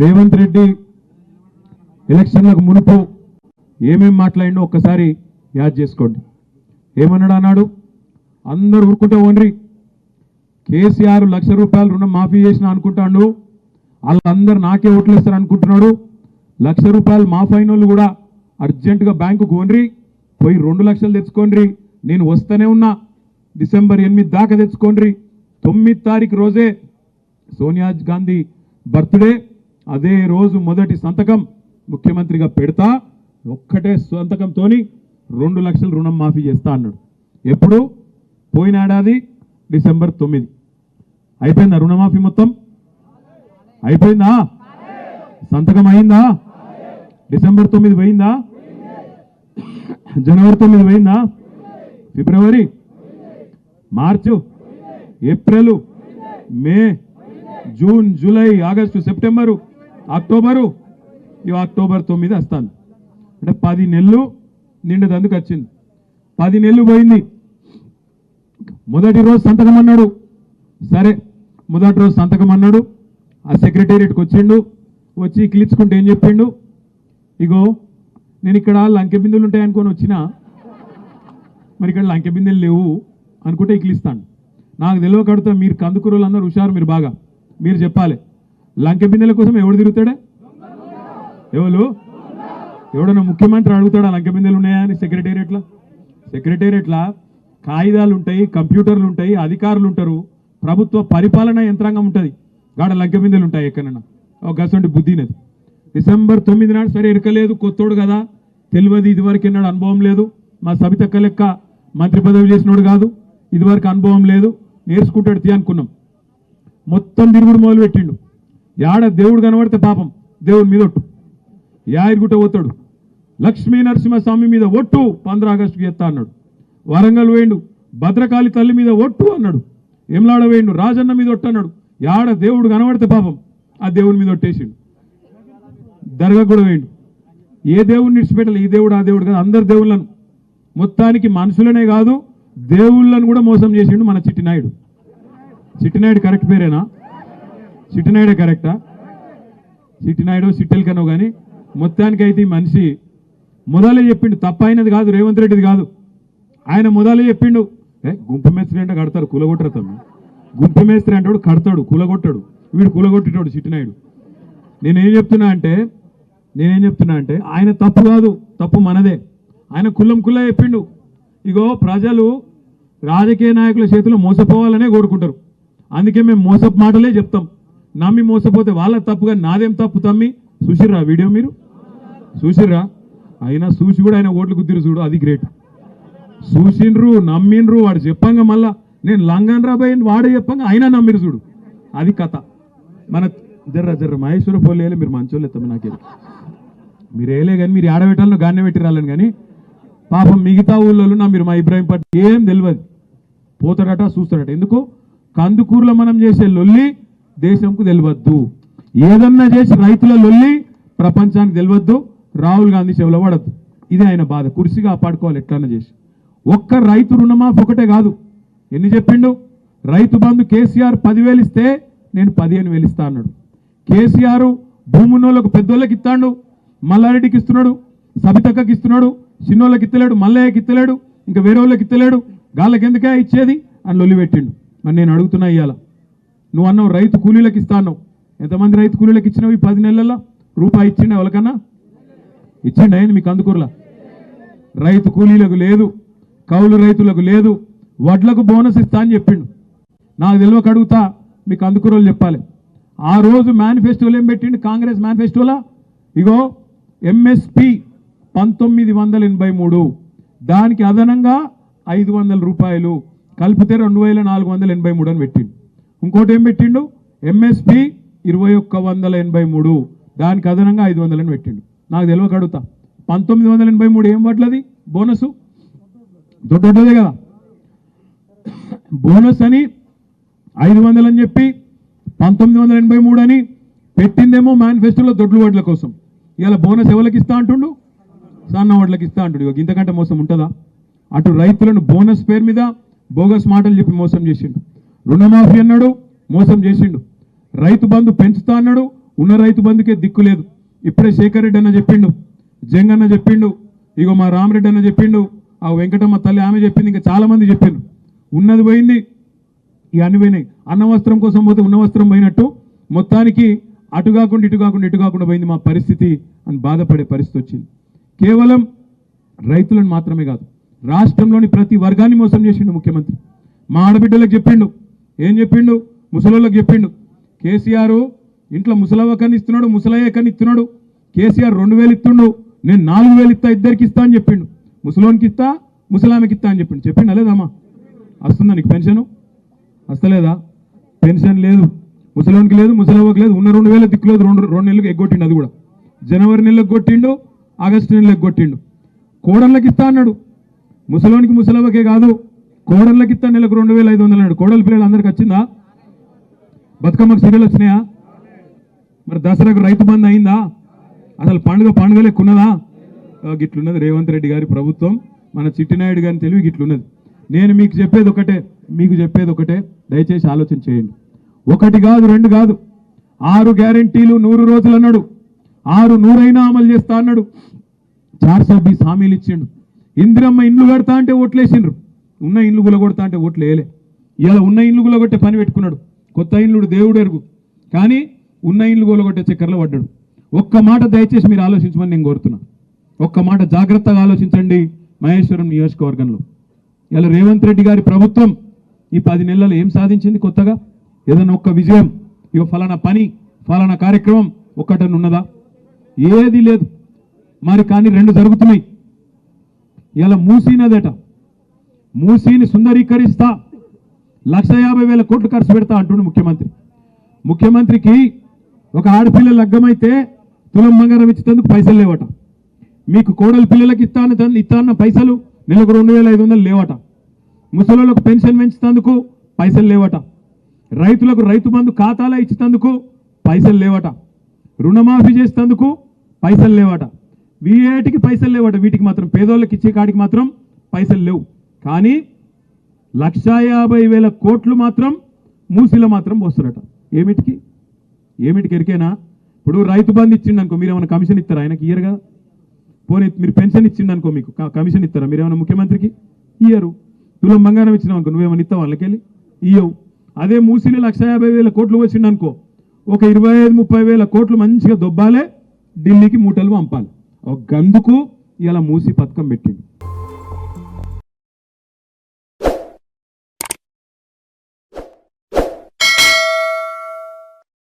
రేవంత్ రెడ్డి ఎలక్షన్లకు మునుపు ఏమేమి మాట్లాడిండో ఒక్కసారి యాద్ చేసుకోండి. ఏమన్నాడు అన్నాడు? అందరు ఊరుకుంటే ఓన్రి. కేసీఆర్ లక్ష రూపాయలు రుణం మాఫీ చేసిన అనుకుంటాడు. వాళ్ళందరూ నాకే ఓట్లు ఇస్తారు అనుకుంటున్నాడు. లక్ష రూపాయలు మాఫీ అయిన వాళ్ళు కూడా అర్జెంటుగా బ్యాంకుకు ఓన్రి. పోయి రెండు లక్షలు తెచ్చుకోండి నేను వస్తూనే ఉన్నా. డిసెంబర్ ఎనిమిది దాకా తెచ్చుకోండి తొమ్మిది తారీఖు రోజే సోనియా గాంధీ బర్త్డే. అదే రోజు మొదటి సంతకం ముఖ్యమంత్రిగా పెడతా ఒక్కటే సంతకంతో రెండు లక్షలు రుణం మాఫీ చేస్తా అన్నాడు. ఎప్పుడు? పోయిన ఏడాది డిసెంబర్ తొమ్మిది. అయిపోయిందా రుణమాఫీ మొత్తం? అయిపోయిందా? సంతకం అయిందా? డిసెంబర్ తొమ్మిది పోయిందా? జనవరి తొమ్మిది పోయిందా? ఫిబ్రవరి? మార్చు? ఏప్రిల్? మే? June July August September? October ఈ అక్టోబర్ తొమ్మిది వస్తాను. అంటే పది నెలలు నిండదందుకు వచ్చింది. పది నెలలు పోయింది. మొదటి రోజు సంతకం అన్నాడు. సరే మొదటి రోజు సంతకం అన్నాడు. ఆ సెక్రటేరియట్కి వచ్చిండు. వచ్చి కిలిచుకుంటే ఏం చెప్పిండు? ఇగో నేను ఇక్కడ లంకె బిందులు ఉంటాయనుకొని వచ్చిన మరి ఇక్కడ లంకె బిందెలు లేవు అనుకుంటే ఇకిలిస్తాను నాకు తెలియకడితే మీరు కందుకూరులు అందరూ హుషారు మీరు బాగా. మీరు చెప్పాలి. లంక బిందెల కోసం ఎవడు తిరుగుతాడే? ఎవరు ఎవడన్నా ముఖ్యమంత్రి అడుగుతాడా లంక బిందెలు ఉన్నాయా అని సెక్రటేరియట్లా? సెక్రటేరియట్లా కాగితాలు ఉంటాయి కంప్యూటర్లు ఉంటాయి అధికారులు ఉంటారు. ప్రభుత్వ పరిపాలన యంత్రాంగం ఉంటుంది. గాడ లంక బిందెలు ఉంటాయి ఎక్కడన్నా? ఒక గసంటి బుద్ధినది డిసెంబర్ తొమ్మిది నాడు సరే ఇరకలేదు కొత్తోడు కదా. తెలియదు ఇదివరకు ఎన్నాడు అనుభవం లేదు. మా సబితక్క లెక్క మంత్రి పదవి చేసినోడు కాదు. ఇదివరకు అనుభవం లేదు. నేర్చుకుంటాడు తీ అనుకున్నాం. మొత్తం తిరుగుడు మొదలు పెట్టిండు యాడ దేవుడు కనబడితే పాపం? దేవుని మీద ఒట్టు. యాయిరుగుట్ట పోతాడు. లక్ష్మీ నరసింహస్వామి మీద ఒట్టు పంద్ర ఆగస్టుకి ఎత్తా అన్నాడు. వరంగల్ వేయండు భద్రకాళి తల్లి మీద ఒట్టు అన్నాడు. ఎమ్లాడ వేయండు రాజన్న మీద ఒట్టు అన్నాడు. యాడ దేవుడు కనబడితే పాపం? ఆ దేవుని మీద ఒట్టేసిండు. దర్గా కూడా వేయండు ఏ దేవుడిని విడిచిపెట్టాలి? ఈ దేవుడు ఆ దేవుడు కాదు. అందరు దేవుళ్ళను. మొత్తానికి మనుషులనే కాదు దేవుళ్ళను కూడా మోసం చేసిండు మన చిట్టినాయుడు చిట్టినాయుడు కరెక్ట్ పేరేనా? సిటినాయుడే కరెక్టా? చిట్టినాయుడు సిట్టెలకనో కానీ మొత్తానికి అయితే ఈ మనిషి మొదలే చెప్పిండు. తప్ప అయినది కాదు రేవంత్ రెడ్డిది కాదు. ఆయన మొదలే చెప్పిండు. ఏ గుంపు మేస్త్రి అంటే కడతారు కులగొట్టరు తమ్మి. గుంపు మేస్త్రి అంటాడు కడతాడు కులగొట్టాడు. వీడు కులగొట్టేటాడు సిటినాయుడు నేనేం చెప్తున్నా అంటే నేనేం చెప్తున్నా అంటే ఆయన తప్పు కాదు తప్పు మనదే. ఆయన కుల్లం కుల్ల చెప్పిండు. ఇగో ప్రజలు రాజకీయ నాయకుల చేతిలో మోసపోవాలనే కోరుకుంటారు. అందుకే మేము మోసపు మాటలే చెప్తాం. నమ్మి మోసపోతే వాళ్ళ తప్పుగా నాదేం తప్పు తమ్మి? చూసిర్రా వీడియో మీరు? చూసిర్రా? అయినా చూసి కూడా ఆయన ఓట్లు కుదిరి చూడు అది గ్రేట్ చూసిండ్రు నమ్మిండ్రు వాడు చెప్పంగా మళ్ళా నేను లంగన్ రాబోయే వాడే చెప్పంగా అయినా నమ్మిరు చూడు. అది కథ. మన జర్ర జర్ర మహేశ్వర పోలేలే మీరు మంచోళ్ళు ఎత్తాము నాకే మీరు వేయలే కానీ మీరు ఆడబెట్టాలను గానే పెట్టిరాలని కానీ పాపం మిగతా ఊళ్ళో నా మీరు మా ఇబ్రాహీం పట్ల ఏం తెలియదు పోతాడట చూస్తాడట. ఎందుకు? కందుకూరులో మనం చేసే లొల్లి దేశంకు తెలియద్దు. ఏదన్నా చేసి రైతుల లొల్లి ప్రపంచానికి తెలియద్దు. రాహుల్ గాంధీ చెవుల పడద్దు. ఇది ఆయన బాధ. కుర్చీగా కాపాడుకోవాలి ఎట్లన్నా చేసి. ఒక్క రైతు రుణమాఫీ ఒకటే కాదు. ఎన్ని చెప్పిండు? రైతు బంధు కేసీఆర్ పదివేలు ఇస్తే నేను పదిహేను వేలు ఇస్తా అన్నాడు. కేసీఆర్ భూమున్నోళ్ళకు పెద్దోళ్ళకి ఇస్తాడు. మల్లారెడ్డికి ఇస్తున్నాడు. సబితక్కకి ఇస్తున్నాడు. చిన్నోళ్ళకి ఇత్తలేడు. మల్లయ్యకి ఇస్తలేడు ఇంకా వేరే వాళ్ళకి ఇత్తలేడు. గాళ్ళకి ఎందుకే ఇచ్చేది? అని లొల్లి పెట్టిండు. మరి నేను అడుగుతున్నా ఇవాళ నువ్వు అన్నావు రైతు కూలీలకు ఇస్తాను. ఎంతమంది రైతు కూలీలకు ఇచ్చినావు ఈ పది నెలల్లో? రూపాయి ఇచ్చిండే ఎవరికన్నా? ఇచ్చిండి? అయింది మీకు అందుకూరలా? రైతు కూలీలకు లేదు కౌలు రైతులకు లేదు వడ్లకు బోనస్ ఇస్తా అని చెప్పిండు. నాకు తెలియక అడుగుతా మీకు అందుకూరలు చెప్పాలి. ఆ రోజు మేనిఫెస్టోలు ఏం పెట్టిండు? కాంగ్రెస్ మేనిఫెస్టోలా ఇగో ఎంఎస్పి పంతొమ్మిది వందల ఎనభై మూడు. దానికి అదనంగా ఐదు వందల రూపాయలు కలిపితే రెండు వేల నాలుగు వందల ఎనభై మూడు అని పెట్టిండు. ఇంకోటి ఏం పెట్టిండు? ఎంఎస్పి ఇరవై ఒక్క వందల ఎనభై మూడు. దానికి అదనంగా ఐదు వందలని పెట్టిండు. నాకు తెలియక అడుగుతా. పంతొమ్మిది వందల ఎనభై మూడు ఏం పట్లది బోనసు? దొడ్డదే కదా. బోనస్ అని ఐదు వందలు అని చెప్పి పంతొమ్మిది వందల ఎనభై మూడు అని పెట్టిందేమో మేనిఫెస్టోలో దొడ్లు వడ్ల కోసం. ఇవాళ బోనస్ ఎవరికి ఇస్తా అంటుండు? సన్న వడ్లకి ఇస్తా అంటుండు. ఇంతకంటే మోసం ఉంటుందా? అటు రైతులను బోనస్ పేరు మీద బోగస్ మాటలు చెప్పి మోసం చేసిండు. రుణమాఫీ అన్నాడు మోసం చేసిండు. రైతు బంధు పెంచుతా అన్నాడు ఉన్న రైతు బంధుకే దిక్కు లేదు. ఇప్పుడే శేఖర్ రెడ్డి అన్న చెప్పిండు జంగన్న చెప్పిండు ఇగో మా రామరెడ్డి అన్న చెప్పిండు ఆ వెంకటమ్మ తల్లి ఆమె చెప్పింది ఇంకా చాలామంది చెప్పిండు ఉన్నది పోయింది ఈ అన్ని పోయినాయి. అన్న వస్త్రం కోసం పోతే ఉన్న వస్త్రం పోయినట్టు మొత్తానికి అటు కాకుండా ఇటు కాకుండా ఇటు కాకుండా పోయింది మా పరిస్థితి అని బాధపడే పరిస్థితి వచ్చింది. కేవలం రైతులను మాత్రమే కాదు రాష్ట్రంలోని ప్రతి వర్గాన్ని మోసం చేసిండు ముఖ్యమంత్రి. మా ఆడబిడ్డలకు చెప్పిండు ఏం చెప్పిండు? ముసలోళ్ళకి చెప్పిండు. కేసీఆర్ ఇంట్లో ముసలవ్వ కని ఇస్తున్నాడు ముసలయ్య కని ఇస్తున్నాడు. కేసీఆర్ రెండు వేలు ఇస్తుండు నేను నాలుగు వేలు ఇస్తా ఇద్దరికి ఇస్తా అని చెప్పిండు. ముసలోనికి ఇస్తా ముసలామెకి ఇస్తా అని చెప్పిండు. చెప్పిండు లేదమ్మా వస్తుందా నీకు పెన్షను? వస్తలేదా? పెన్షన్ లేదు. ముసలోనికి లేదు ముసలవ్వకి లేదు. ఉన్న రెండు వేల దిక్కులేదు రెండు రెండు నెలలకు ఎగ్గొట్టిండు అది కూడా. జనవరి నెలకు కొట్టిండు ఆగస్టు నెలకు కొట్టిండు. కోడళ్ళకి ఇస్తా అన్నాడు. ముసలోనికి ముసలవ్వకే కాదు. కోడళ్ళకి ఇస్తా నెలకు రెండు వేల ఐదు వందలు అన్నాడు. కోడల పిల్లలు అందరికి వచ్చిందా? బతుకమ్మకు సీరియల్ వచ్చినాయా? మరి దసరాకు రైతు బంధు అయిందా? అసలు పండుగ పండుగ లెక్క గిట్లున్నది. రేవంత్ రెడ్డి గారి ప్రభుత్వం మన చిట్టినాయుడు గారిని తెలివి గిట్లున్నది. నేను మీకు చెప్పేది ఒకటే మీకు చెప్పేది ఒకటే దయచేసి ఆలోచన చేయండి. ఒకటి కాదు రెండు కాదు. ఆరు గ్యారెంటీలు నూరు రోజులు అన్నాడు. ఆరు నూరైనా అమలు చేస్తా అన్నాడు. చార్ సో హామీలు ఇచ్చిండు. ఇందిరమ్మ ఇండ్లు కడతా అంటే ఓట్లేసిండ్రు. ఉన్న ఇండ్లు గులగొడతా అంటే ఓట్లు వేయలే. ఇలా ఉన్న ఇండ్లు గులగొట్టే పని పెట్టుకున్నాడు. కొత్త ఇండ్లుడు దేవుడు ఎరుగు. కానీ ఉన్న ఇండ్లు గులగొట్టే చక్కెరలో పడ్డాడు. ఒక్క మాట దయచేసి మీరు ఆలోచించమని నేను కోరుతున్నా. ఒక్క మాట జాగ్రత్తగా ఆలోచించండి మహేశ్వరం నియోజకవర్గంలో. ఇలా రేవంత్ రెడ్డి గారి ప్రభుత్వం ఈ పది నెలలు ఏం సాధించింది కొత్తగా? ఏదైనా ఒక్క విజయం ఇక ఫలానా పని ఫలానా కార్యక్రమం ఒక్కటని ఉన్నదా? ఏది లేదు. మరి కానీ రెండు జరుగుతున్నాయి. ఇలా మూసినదట. మూసీని సుందరీకరిస్తా లక్ష యాభై వేల కోట్లు ఖర్చు పెడతా అంటుండు ముఖ్యమంత్రి. ముఖ్యమంత్రికి ఒక ఆడపిల్ల లగ్గమైతే తులం బంగారం ఇచ్చేందుకు పైసలు లేవట. మీకు కోడలి పిల్లలకి ఇస్తాను ఇస్తాన్న పైసలు నెలకు రెండు వేల ఐదు వందలు లేవట. ముసలోళ్ళకు పెన్షన్ పెంచుతందుకు పైసలు లేవట. రైతులకు రైతు బంధు ఖాతాలో ఇచ్చేందుకు పైసలు లేవట. రుణమాఫీ చేసేందుకు పైసలు లేవట. వీటికి పైసలు లేవట. వీటికి మాత్రం పేదోళ్ళకి ఇచ్చే కాడికి మాత్రం పైసలు లేవు. కానీ లక్షా యాభై వేల కోట్లు మాత్రం మూసిలో మాత్రం పోస్తారట. ఏమిటికి? ఏమిటికి ఎరికేనా? ఇప్పుడు రైతు బంధు ఇచ్చిండు అనుకో మీరు ఏమైనా కమిషన్ ఇస్తారా? ఆయనకి ఇయ్యరు కదా. పోనీ మీరు పెన్షన్ ఇచ్చిండు అనుకో మీకు కమిషన్ ఇస్తారా? మీరు ఏమైనా ముఖ్యమంత్రికి? ఇయ్యరు. తులం బంగారం ఇచ్చినావు అనుకో నువ్వేమైనా ఇస్తావు వాళ్ళకెళ్ళి? ఇయ్యవు. అదే మూసిని లక్ష యాభై వేల కోట్లు వచ్చిండు అనుకో ఒక ఇరవై ఐదు ముప్పై వేల కోట్లు మంచిగా దొబ్బాలే ఢిల్లీకి మూటలు పంపాలి. ఒక గందుకు ఇలా మూసి పథకం పెట్టింది.